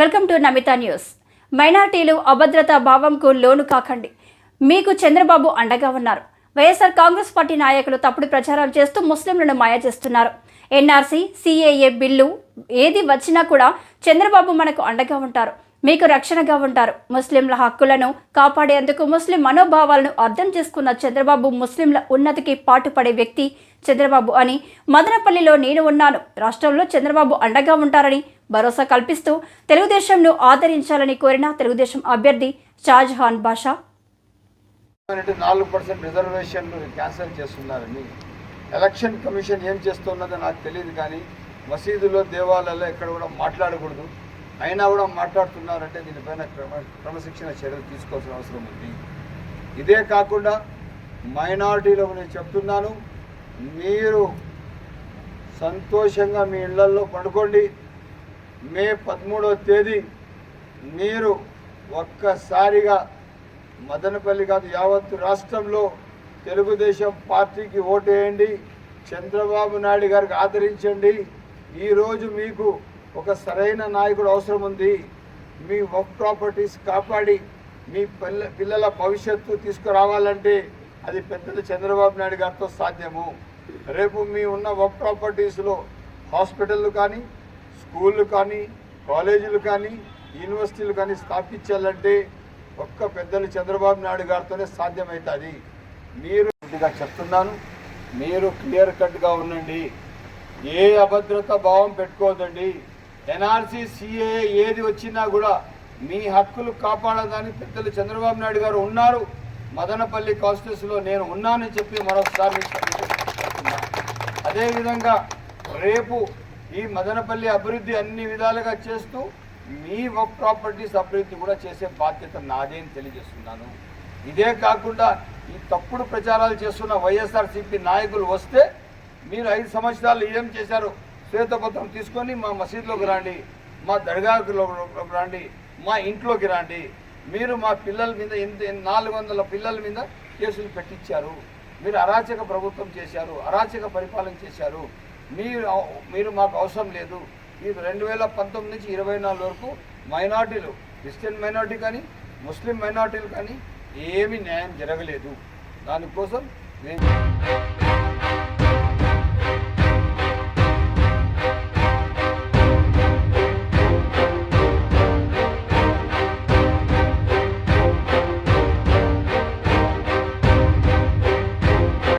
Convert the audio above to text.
Welcome to Namitha news. మైనార్టీలు అభద్రతా భావంకు లోను కాకండి. మీకు చంద్రబాబు అండగా ఉన్నారు. వైఎస్ఆర్ కాంగ్రెస్ పార్టీ నాయకులు తప్పుడు ప్రచారాలు చేస్తూ ముస్లింలను మాయా చేస్తున్నారు. ఎన్ఆర్సీ సిఏఏ బిల్లు ఏది వచ్చినా కూడా చంద్రబాబు మనకు అండగా ఉంటారు. మీకు రక్షణగా ఉంటారు. ముస్లింల హక్కులను కాపాడేందుకు ముస్లిం మనోభావాలను అర్థం చేసుకున్న చంద్రబాబు ముస్లింల ఉన్నతికి పాటుపడే వ్యక్తి చంద్రబాబు అని మదనపల్లిలో నేను ఉన్నాను. రాష్ట్రంలో చంద్రబాబు అండగా ఉంటారని భరోసా కల్పిస్తూ తెలుగుదేశంను ఆదరించాలని కోరిన తెలుగుదేశం అభ్యర్థి షాజహాన్ బాషా. నాలుగు పర్సెంట్ రిజర్వేషన్లు క్యాన్సిల్ చేస్తున్నారని. ఎలక్షన్ కమిషన్ ఏం చేస్తున్నదో నాకు తెలియదు కానీ మసీదులో దేవాలయాల్లో ఎక్కడ కూడా మాట్లాడకూడదు. అయినా కూడా మాట్లాడుతున్నారంటే దీనిపైన క్రమ క్రమశిక్షణ చర్యలు తీసుకోవాల్సిన అవసరం ఉంది. ఇదే కాకుండా మైనారిటీలకు నేను చెప్తున్నాను మీరు సంతోషంగా మీ ఇళ్ళలో పడుకోండి. మే పదమూడవ తేదీ మీరు ఒక్కసారిగా మదనపల్లి కాదు యావత్తు రాష్ట్రంలో తెలుగుదేశం పార్టీకి ఓటేయండి. చంద్రబాబు నాయుడు గారికి ఆదరించండి. ఈరోజు మీకు ఒక సరైన నాయకుడు అవసరం ఉంది. మీ వర్క్ ప్రాపర్టీస్ కాపాడి మీ పిల్ల పిల్లల భవిష్యత్తు తీసుకురావాలంటే అది పెద్దలు చంద్రబాబు నాయుడు గారితో సాధ్యము. రేపు మీ ఉన్న వర్క్ ప్రాపర్టీస్లో హాస్పిటళ్ళు కానీ స్కూళ్ళు కానీ కాలేజీలు కానీ యూనివర్సిటీలు కానీ స్థాపించాలంటే ఒక్క పెద్దలు చంద్రబాబు నాయుడు గారితోనే సాధ్యమవుతుంది మీరు ఇదిగా చెప్తున్నాను మీరు క్లియర్ కట్గా ఉండండి. ఏ అభద్రత భావం పెట్టుకోదండి ఎన్ఆర్సీ సిఏ ఏది వచ్చినా కూడా మీ హక్కులు కాపాడడానికి పెద్దలు చంద్రబాబు నాయుడు గారు ఉన్నారు. మదనపల్లి కాన్స్టిట్యూన్సీలో నేను ఉన్నానని చెప్పి మరొకసారి అదేవిధంగా రేపు ఈ మదనపల్లి అభివృద్ధి అన్ని విధాలుగా చేస్తూ మీ వర్క్ ప్రాపర్టీస్ అభివృద్ధి కూడా చేసే బాధ్యత నాదే అని తెలియజేస్తున్నాను. ఇదే కాకుండా ఈ తప్పుడు ప్రచారాలు చేస్తున్న వైఎస్ఆర్సీపీ నాయకులు వస్తే మీరు ఐదు సంవత్సరాలు ఏం చేశారు? శ్వేతపత్రం తీసుకొని మా మసీదులోకి రండి మా దర్గాలోకి రండి మా ఇంట్లోకి రండి. మీరు మా పిల్లల మీద ఎంత నాలుగు వందల పిల్లల మీద కేసులు పెట్టించారు. మీరు అరాచక ప్రభుత్వం చేశారు అరాచక పరిపాలన చేశారు. మీరు మీరు మాకు అవసరం లేదు. ఈ రెండు వేల పంతొమ్మిది నుంచి ఇరవై నాలుగు వరకు మైనార్టీలు క్రిస్టియన్ మైనార్టీ కానీ ముస్లిం మైనార్టీలు కానీ ఏమీ న్యాయం జరగలేదు. దానికోసం మేము